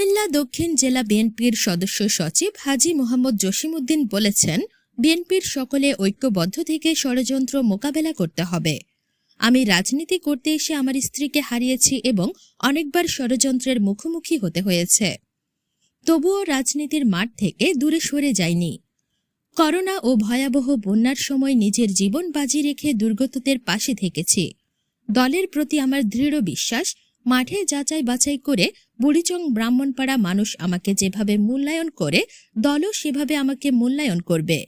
কুমিল্লা দক্ষিণ জেলা বিএনপির সদস্য সচিব হাজি মোহাম্মদ জসিমউদ্দিন বলেছেন, বিএনপির সকলে ঐক্যবদ্ধ থেকে ষড়যন্ত্র মোকাবেলা করতে হবে। আমি রাজনীতি করতে এসে আমার স্ত্রীকে হারিয়েছি এবং অনেকবার ষড়যন্ত্রের মুখোমুখি হতে হয়েছে। তবুও রাজনীতির মাঠ থেকে দূরে সরে যায়নি করোনা ও ভয়াবহ বন্যার সময় নিজের জীবন বাজি রেখে দুর্গতদের পাশে থেকেছি। দলের প্রতি আমার দৃঢ় বিশ্বাস মাঠে যাচাই বাছাই করে বুড়িচং ব্রাহ্মণপাড়া মানুষ আমাকে যেভাবে মূল্যায়ন করে, দলও সেভাবে আমাকে মূল্যায়ন করবে।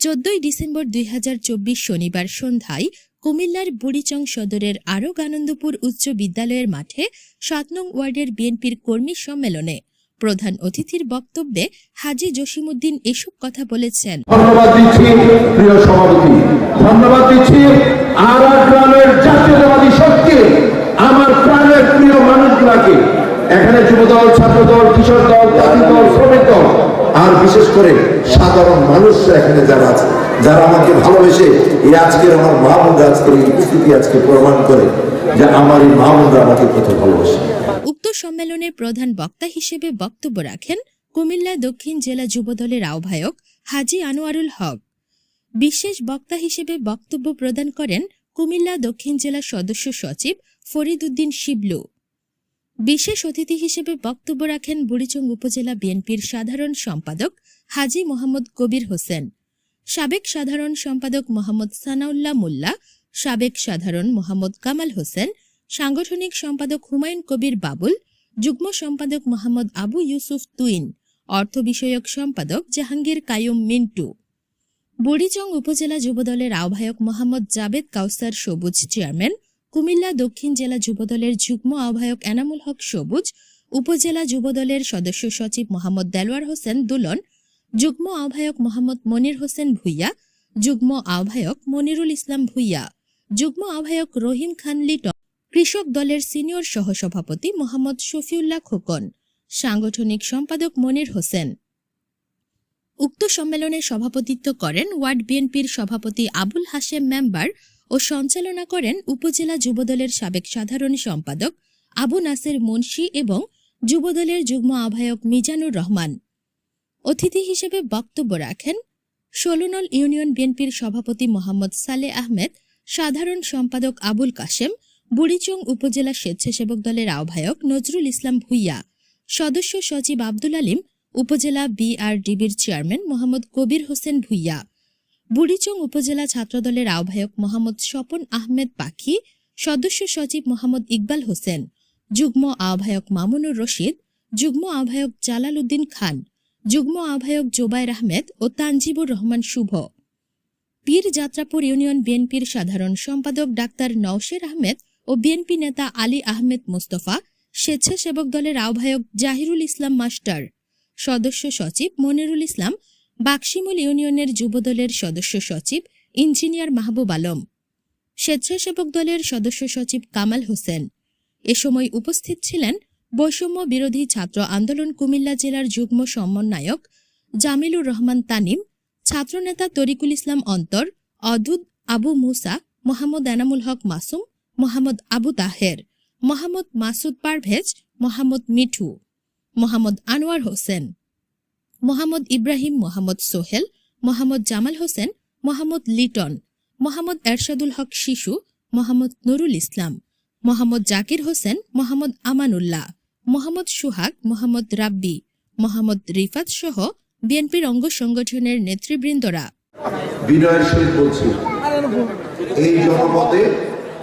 চোদ্দই ডিসেম্বর দুই হাজার চব্বিশ শনিবার সন্ধ্যায় কুমিল্লার বুড়িচং সদরের আরগ আনন্দপুর উচ্চ বিদ্যালয়ের মাঠে সাত নং ওয়ার্ডের বিএনপির কর্মী সম্মেলনে প্রধান অতিথির বক্তব্যে হাজি জসিমউদ্দিন এসব কথা বলেছেন। ধন্যবাদ দিচ্ছি, প্রিয় সভাপতি। ধন্যবাদ দিচ্ছি আর জাতীয়তাবাদী শক্তি আমার প্রাণের প্রিয় মানুষগুলাকে এখানে যুবদল, ছাত্রদল, কিশোর দল, জাতি দল, শ্রমিক দল, আর বিশেষ করে সাধারণ মানুষরা এখানে যারা আছে, যারা আমাকে ভালোবেসে এই আজকের আমার মাহমুদ আজকের এই উপস্থিতি আজকে প্রমাণ করে যে আমার এই মাহমুদরা আমাকে কত ভালোবাসে। উক্ত সম্মেলনে প্রধান বক্তা হিসেবে বক্তব্য রাখেন কুমিল্লা দক্ষিণ জেলা যুবদলের আহ্বায়ক হাজি আনোয়ারুল হক। বিশেষ বক্তা হিসেবে বক্তব্য প্রদান করেন কুমিল্লা দক্ষিণ জেলা সদস্য সচিব ফরিদ উদ্দিন শিবলু। বিশেষ অতিথি হিসেবে বক্তব্য রাখেন বুড়িচং উপজেলা বিএনপির সাধারণ সম্পাদক হাজি মোহাম্মদ কবির হোসেন, সাবেক সাধারণ সম্পাদক মোহাম্মদ সানাউল্লাহ মোল্লা, সাবেক সাধারণ মোহাম্মদ কামাল হোসেন, সাংগঠনিক সম্পাদক হুমায়ুন কবির বাবুল, যুগ্ম সম্পাদক মোহাম্মদ আবু ইউসুফ তুইন, অর্থ বিষয়ক সম্পাদক জাহাঙ্গীর কায়ুম মিন্টু। বুড়িচং উপজেলা যুবদলের আহ্বায়ক মোহাম্মদ জাবেদ কাউসার সবুজ চেয়ারম্যান, কুমিল্লা দক্ষিণ জেলা যুবদলের যুগ্ম আহ্বায়ক এনামুল হক সবুজ, উপজেলা যুবদলের সদস্য সচিব মোহাম্মদ দেলওয়ার হোসেন দুলন, যুগ্ম আহ্বায়ক মোহাম্মদ মনির হোসেন ভুইয়া, যুগ্ম আহ্বায়ক মনিরুল ইসলাম ভুইয়া, যুগ্ম আহ্বায়ক রহিম খান লিটন কৃষক দলের সিনিয়র সহসভাপতি মোহাম্মদ শফিউল্লাহ খোকন, সাংগঠনিক সম্পাদক মনির হোসেন। উক্ত সম্মেলনে সভাপতিত্ব করেন ওয়ার্ড বিএনপির সভাপতি আবুল হাশেম মেম্বার ও সঞ্চালনা করেন উপজেলা যুবদলের সাবেক সাধারণ সম্পাদক আবু নাসের মুন্সি এবং যুবদলের যুগ্ম আহ্বায়ক মিজানুর রহমান। অতিথি হিসেবে বক্তব্য রাখেন ষোলনল ইউনিয়ন বিএনপির সভাপতি মোহাম্মদ সালে আহমেদ, সাধারণ সম্পাদক আবুল কাশেম, বুড়িচং উপজেলা স্বেচ্ছাসেবক দলের আহ্বায়ক নজরুল ইসলাম ভুইয়া, সদস্য সচিব আব্দুল আলিম উপজেলা বিআরডিবির চেয়ারম্যান মোহাম্মদ কবির হোসেন ভুইয়া। বুড়িচং উপজেলা ছাত্রদলের আহ্বায়ক মোহাম্মদ স্বপন আহমেদ পাখি, সদস্য সচিব মোহাম্মদ ইকবাল হোসেন, যুগ্ম আহ্বায়ক মামুনুর রশিদ, যুগ্ম আহ্বায়ক জালাল উদ্দিন খান, যুগ্ম আহ্বায়ক জোবায়ের আহমেদ ও তানজিবুর রহমান শুভ। পীর যাত্রাপুর ইউনিয়ন বিএনপির সাধারণ সম্পাদক ডাক্তার নওশের আহমেদ ও বিএনপি নেতা আলী আহমেদ মোস্তফা, স্বেচ্ছাসেবক দলের আহ্বায়ক জাহিরুল ইসলাম মাস্টার। সদস্য সচিব মনিরুল ইসলাম, বাক্সিমুল ইউনিয়নের যুবদলের সদস্য সচিব ইঞ্জিনিয়ার মাহবুব আলম, স্বেচ্ছাসেবক দলের সদস্য সচিব কামাল হোসেন। এ সময় উপস্থিত ছিলেন বৈষম্য বিরোধী ছাত্র আন্দোলন কুমিল্লা জেলার যুগ্ম সমন্বয়ক জামিলুর রহমান তানিম, ছাত্রনেতা তরিকুল ইসলাম অন্তর অদুদ আবু মুসা, মোহাম্মদ এনামুল হক মাসুম, মোহাম্মদ আবু তাহের, মোহাম্মদ মাসুদ পারভেজ, মোহাম্মদ মিঠু। মোহাম্মদ আনোয়ার হোসেন, মোহাম্মদ ইব্রাহিম মোহাম্মদ সোহেল, মোহাম্মদ জামাল হোসেন, মোহাম্মদ লিটন, মোহাম্মদ এরশাদুল হক শিশু, মোহাম্মদ নুরুল ইসলাম, মোহাম্মদ জাকির হোসেন, মোহাম্মদ আমানুল্লাহ, মোহাম্মদ সুহাগ, মোহাম্মদ রাব্বি, মোহাম্মদ রিফাত সহ বিএনপির অঙ্গ সংগঠনের নেতৃবৃন্দরা। বিনয়ের সহিত বলছি, এই জনপদে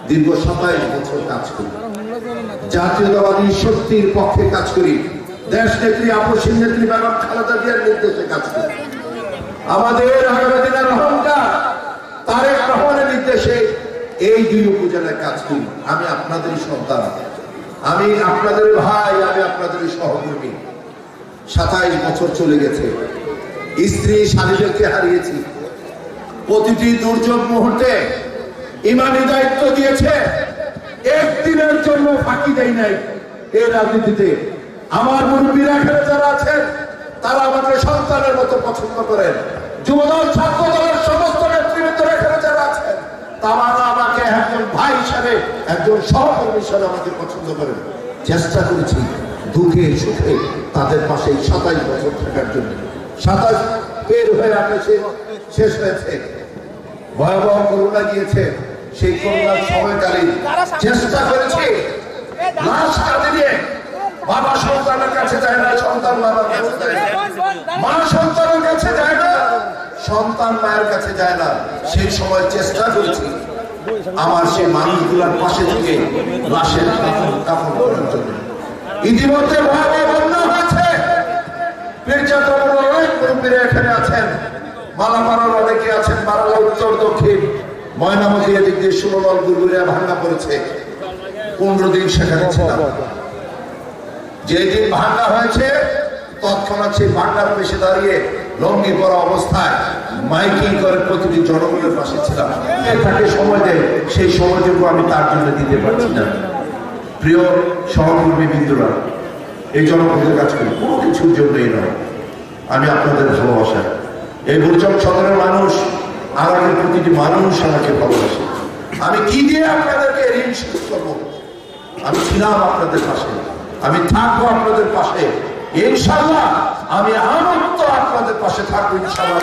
দীর্ঘ সাতাইশ বছর কাজ করি। জাতীয়তাবাদী শক্তির পক্ষে কাজ করি। দেশ নেত্রী, আপসীন নেত্রী বেগম খালেদা জিয়ার নির্দেশে কাজ করি। আমাদের আগামী দিনের অহংকার তারেক রহমানের নির্দেশে এই দুই উপজেলায় কাজ করি। আমি আপনাদেরই সন্তান। আমি আপনাদের ভাই, আমি আপনাদের সহকর্মী। সাতাইশ বছর চলে গেছে। স্ত্রী স্বামীদেরকে হারিয়েছি। প্রতিটি দুর্যোগ মুহূর্তে ইমানি দায়িত্ব দিয়েছে। একদিনের জন্য ফাঁকি দেয় নাই। এই রাজনীতিতে আমার মুরব্বীরা এখানে যারা আছেন তারা আমাকে সন্তানের মতো পছন্দ করেন। যুবদল ছাত্র দলের সমস্ত নেতৃবৃন্দ এখানে যারা আছেন তারা আমাকে একজন ভাই হিসাবে একজন সহকর্মী হিসাবে আমাকে পছন্দ করেন। চেষ্টা করেছি দুঃখে সুখে তাদের পাশে সাতাইশ বছর থাকার জন্য। সাতাশ পের হয়ে আকাশে শেষ হয়েছে। ভয়াবহ করোনা গিয়েছে সেই করোনার সময়কালীন। চেষ্টা করেছে লাশ কাঁদে বাবা সন্তানের কাছে যায় না সন্তান বাবার কাছে যায় না। মা সন্তানের কাছে যায় না সন্তান মায়ের কাছে যায় না। সেই সময় চেষ্টা করেছি আমার সেই মানুষগুলোর পাশে থেকে লাশের কাফন করার জন্য। ইতিমধ্যে ভয়াবহ বন্যা হয়েছে। পীরজাতর অনেক মুরব্বীরা এখানে আছেন। মালামারার অনেকে আছেন বারালা উত্তর দক্ষিণ। ময়নামতি এদিক দিয়ে সুরনল গুলগুলিয়া ভাঙ্গা পড়েছে। পনেরো দিন সেখানে ছিলাম। যেদিন ভাঙ্গা হয়েছে, তৎক্ষণাৎ সেই ভাঙ্গার পেশে দাঁড়িয়ে লঙ্গি পরা অবস্থায় মাইকিং করে প্রতিটি জনগণের পাশে ছিলাম। তাকে সময় দেয়, সেই সময়টুকু আমি তার জন্য দিতে পারছি না। প্রিয় সহকর্মী বিন্দুরা, এই জনগণের কাজ করি কোনো কিছুর জন্যই নয়। আমি আপনাদের ভালোবাসা। এই গুরুচক সদরের মানুষ আগামী প্রতিটি মানুষ আমাকে ভালোবাসে। আমি কি দিয়ে আপনাদেরকে ঋণ শোধ করব? আমি ছিলাম আপনাদের পাশে। আমি থাকব আপনাদের পাশে। ইনশাল্লাহ আমি তো আপনাদের পাশে থাকব ইনশাল্লাহ